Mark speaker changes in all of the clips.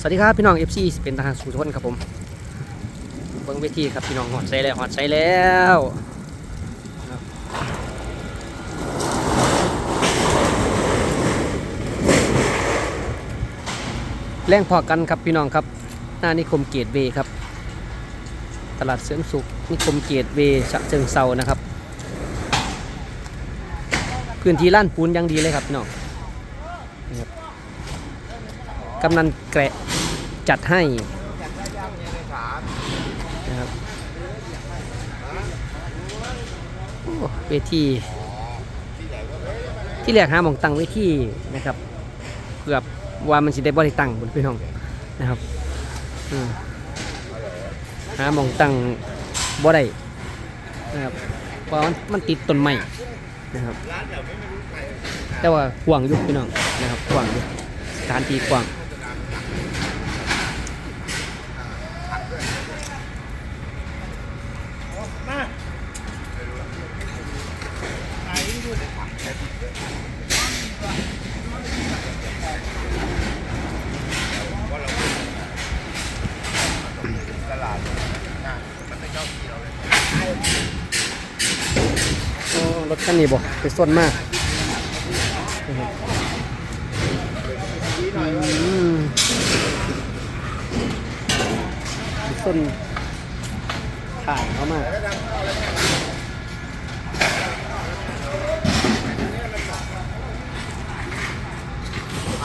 Speaker 1: สวัสดีครับพี่น้อง FC เป็นทหารสู่ทนครับผมเบิ้งเวทีครับพี่น้องหอดใส่แล้วหอดใส่แล้วแรงพอกันครับพี่น้องครับ หน้านิคมเกตเวครับ ตลาดเสริมสุขนิคมเกตเวฉะเชิงเซานะครับ พื้นที่ล้านปูนยังดีเลยครับพี่น้องนี่ครับ กำนันแกะจัดให้นะครับเวทีที่แรกหาหมองตังเวทีนะครับเกือบว่ามันสิได้บริตังบนพี่น้องนะครับหาหมองตังบ่ได้นะครับเพราะมันมันติดต้นไม้นะครับแต่ว่ากว้างยู่พี่น้องนะครับกว้างยู่สถานที่กว้าง โอ้รถคันนี้บ่ไปส้นมากอืมส้นขาดเขามา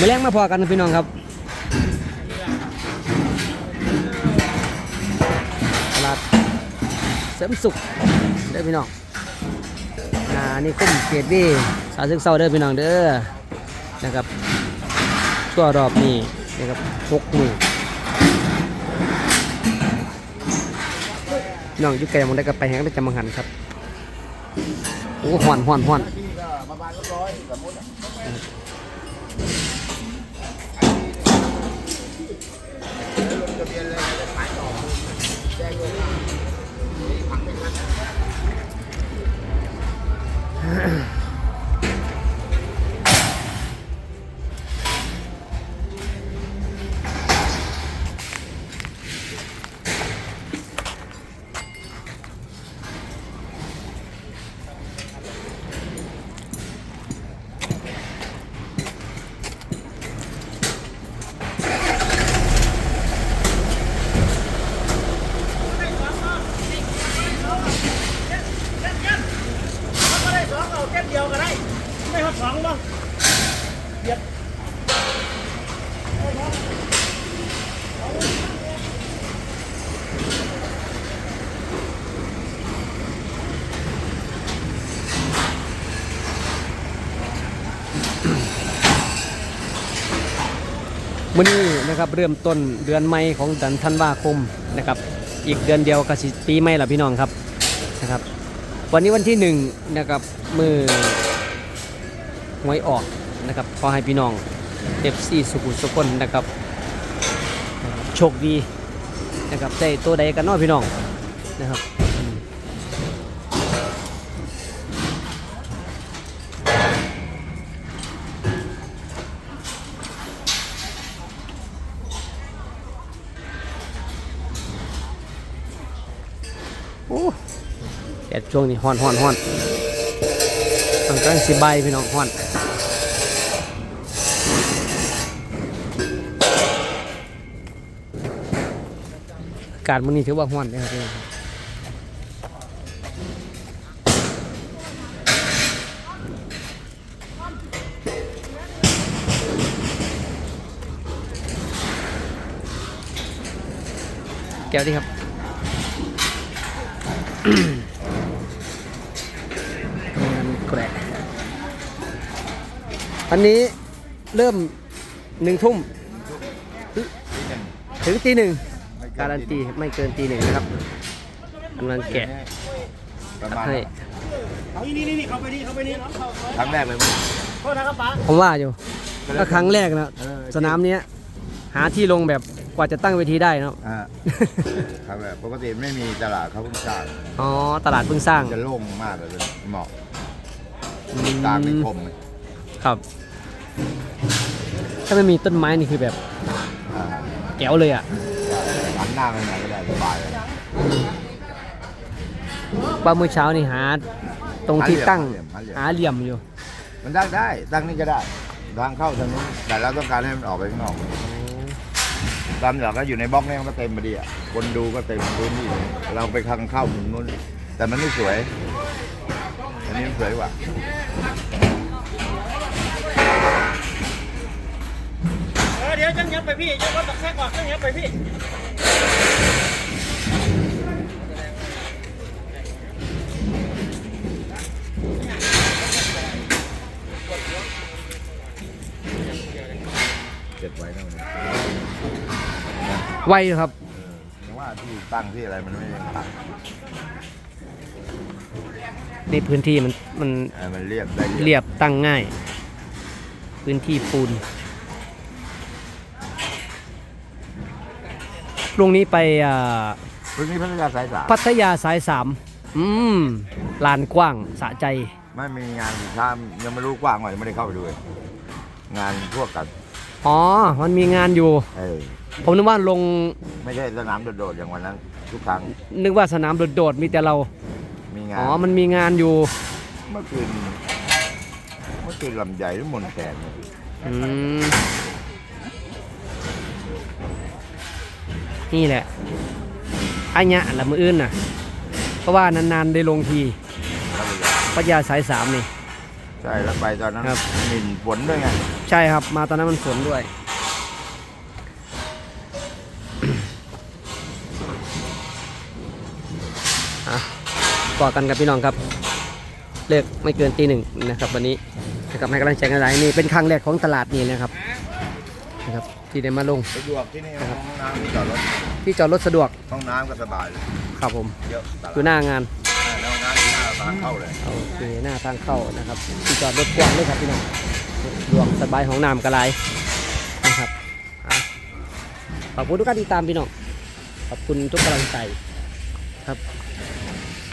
Speaker 1: มาแรงมาพอกันพี่น้องครับตลาดเสริมสุขเด้อพี่น้องอ่านี่คุ้มเกตวีสาวซึกเศร้าเด้อพี่น้องเด้อนะครับชั่วรอบนี้นะครับหกหมื่นน้องยุคไกมองได้ก็ไปแห้งได้จำมังหันครับโอ้ห่อนห่อนห่อน
Speaker 2: ประมาณร้อยสมมติ ทะเบียนเลยจะขายต่อแจ้งล่วงหน้าผักไม่ทัน
Speaker 3: มื่อ
Speaker 1: นี้นะครับเริ่มต้นเดือนใหม่ของเดือนธันวาคมนะครับอีกเดือนเดียวก็สิปีใหม่ละพี่น้องครับนะครับ วันนี้วันที่หนึ่งนะครับมือหวยออกนะครับขอให้พี่น้องเอฟซีสุขุสุคนนะครับโชคดีนะครับได้ตัวใดกันนาะพี่น้องนะครับ แต่ช่วงนี้ฮ้อนฮ้อนฮ้อนต้องกำลังสิบพี่น้องฮ้อนอากาศมื้อนี้ถือว่าฮ้อนเลยครับพี่น้องก้วดิครับ อันนี้เริ่มหนึ่งทุ่มถึงตีหนึ่งการันตีไม่เกินตีหนึ่งนะครับกำลังแกะ
Speaker 2: ประมาณ
Speaker 1: ให้
Speaker 3: เอานี่นี่นี่เข้าไปนี่เข้าไปนี่
Speaker 2: ครั้งแรกเลยมั้ง
Speaker 3: โทษนะครับป๋า
Speaker 1: ผมว่าอยู่ก็ครั้งแรกนะ
Speaker 2: เออ
Speaker 1: สนามเนี้ยหาที่ลงแบบกว่าจะตั้งเวทีได้เนาะ
Speaker 2: อ่าครั้งแรกปกติไม่มีตลาดเขาเพิ่งสร้าง
Speaker 1: อ๋อตลาดเพิ่งสร้าง
Speaker 2: จะโล่งมากเลยเหมาะ
Speaker 1: อืม
Speaker 2: กลางนิคมเลย
Speaker 1: ครับ ถ้าไม่มีต้นไม้นี่คือแบบ
Speaker 2: อ่า
Speaker 1: แก้วเลยอะ
Speaker 2: หันหน้าไปไหนก็ได้สบายเลย
Speaker 1: ว่าเมื่อเช้านี่หา ตรงที่ตั้ง
Speaker 2: หาเหลี่ยม
Speaker 1: หาเหลี่ยมอยู่
Speaker 2: มันตั้งได้ ตั้งนี่ก็ได้ทางเข้าทางนู้นแต่เราต้องการให้มันออกไปข้างนอกตามหลักก็อยู่ในบล็อกนี่มันก็เต็มพอดีอะคนดูก็เต็มพื้นที่เลยเราไปทางเข้ามุมนู้นแต่มันไม่สวยอันนี้มันสวยกว่า
Speaker 3: ดี๋ยวจังยับไปพี่จังรถตักแทรกก่อนจังยับไปพี่
Speaker 2: เก็บไว้นะมัน
Speaker 1: ไวครับ
Speaker 2: เพราะว่าที่ตั้งที่อะไรมันไม่ยังตั้ง
Speaker 1: ในพื้นที่มันมัน
Speaker 2: เออมันเรียบได้
Speaker 1: เรียบตั้งง่าย พื้นที่ปูน พรุ่งนี้ไปอ่า
Speaker 2: พื้นที่พัทยาสายสาม
Speaker 1: พัทยาสายสามอืมลานกว้างสะใจ
Speaker 2: ไม่มีงานสินค้ายังไม่รู้กว้างกว่ายังไม่ได้เข้าไปดูเลยงานพวกกัน
Speaker 1: อ๋อ มันมีงานอยู่
Speaker 2: เออ
Speaker 1: ผมนึกว่าลง
Speaker 2: ไม่ใช่สนามโดดๆอย่างวันนั้นทุกครั้ง
Speaker 1: นึกว่าสนามโดดๆมีแต่เรา
Speaker 2: มีงาน
Speaker 1: อ๋อ มันมีงานอยู่
Speaker 2: เมื่อคืนเมื่อคืนลำใหญ่หรือมนแสนเนี่ย
Speaker 1: อืม นี่แหละอันเนี้ยละมืออื่นน่ะ เพราะว่านานๆได้ลงที
Speaker 2: พัทยา
Speaker 1: พัทยาสายสามนี่
Speaker 2: ใช่แล้วไปตอนนั้น
Speaker 1: ครับ
Speaker 2: หมิ่นฝนด้วยไง
Speaker 1: ใช่ครับ มาตอนนั้นมันฝนด้วย อะต่อกันกับพี่น้องครับ เลิกไม่เกินตีหนึ่งนะครับ วันนี้นะครับให้กำลังใจกันหลายนี่เป็นครั้งแรกของตลาดนี่นะครับนะครับ ที่ได้มาลง
Speaker 2: สะดวกที่นี่ห้องน้ำที่จอดรถ
Speaker 1: ที่จอดรถสะดวก
Speaker 2: ห้องน้ำก็สบายเลย
Speaker 1: ครับผม
Speaker 2: เยอะตลาด
Speaker 1: อยู่หน้างาน
Speaker 2: แล้วห้องน้ำอยู่หน้าทางเข้าเลย
Speaker 1: โอเคหน้าทางเข้านะครับที่จอดรถกว้างเลยครับพี่น้องสะดวกสบายของน้ำกระไรนะครับอะขอบคุณทุกการติดตามพี่น้องขอบคุณทุกกำลังใจครับ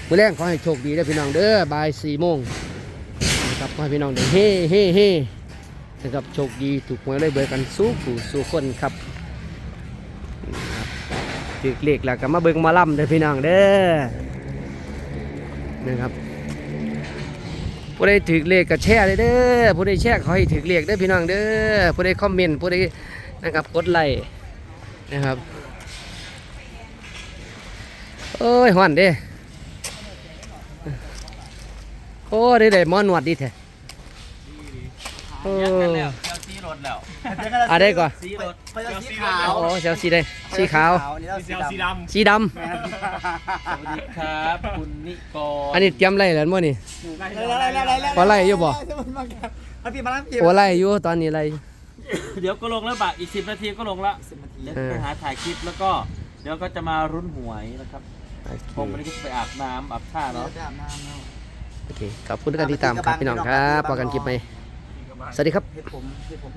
Speaker 1: มื้อแรกขอให้โชคดีนะพี่น้องเด้อบ่ายสี่โมงนะครับขอให้พี่น้องเด้อเฮ้เฮ้เฮ้ นะครับโชคดีถูกหวยเลยเบอร์กันสู้ผู้สู้คนครับถือเลขแล้วก็มาเบิ่งมาล่ำเด้อพี่น้องเด้อนะครับผู้ใดถือเลขก็แชร์เลยเด้อผู้ใดแชร์ขอให้ถือเลขเด้อพี่น้องเด้อผู้ใดคอมเมนต์ผู้ใดนะครับกดไลค์นะครับโอ้ยหวันเด้โอ้ได้ได้มอนวดดีแท้ โอ้
Speaker 3: สีรถแล้ว
Speaker 1: อะได้ก่อน
Speaker 3: สีรถ
Speaker 4: เขาสีขาว
Speaker 1: โอ้เซลสีได้สีขาว
Speaker 4: อันนี้เรา
Speaker 3: สี
Speaker 4: สี
Speaker 3: ด
Speaker 4: ดำ
Speaker 3: สีดำ
Speaker 1: ส
Speaker 3: วัสดีครับคุณนิกร
Speaker 1: อันนี้เตรียมไล่แล้วมั้งนี่
Speaker 4: อะไรอะไรอะไร
Speaker 1: พอไล่อยู่บ่
Speaker 4: เอาพี่มาล้างพี่
Speaker 1: โอ้ไล่อยู่ตอนนี้ไล่
Speaker 5: เดี๋ยวก็ลงแล้วบะอีกสิบนาทีก็ลงละ
Speaker 4: สิบนาที
Speaker 5: เดี๋ยวไปหาถ่ายคลิปแล้วก็ เดี๋ยวก็จะมารุ้นหวยนะครับผมวันนี้ก็จะไปอาบน้ำอาบท่าเนาะ
Speaker 4: จะอาบน้ำแล้ว
Speaker 1: โอเคขอบคุณทุกการติดตามครับพี่น้องครับพอกันคลิปไหม สวัสดีครับ
Speaker 4: เฮ็ดผมเฮ็ดผม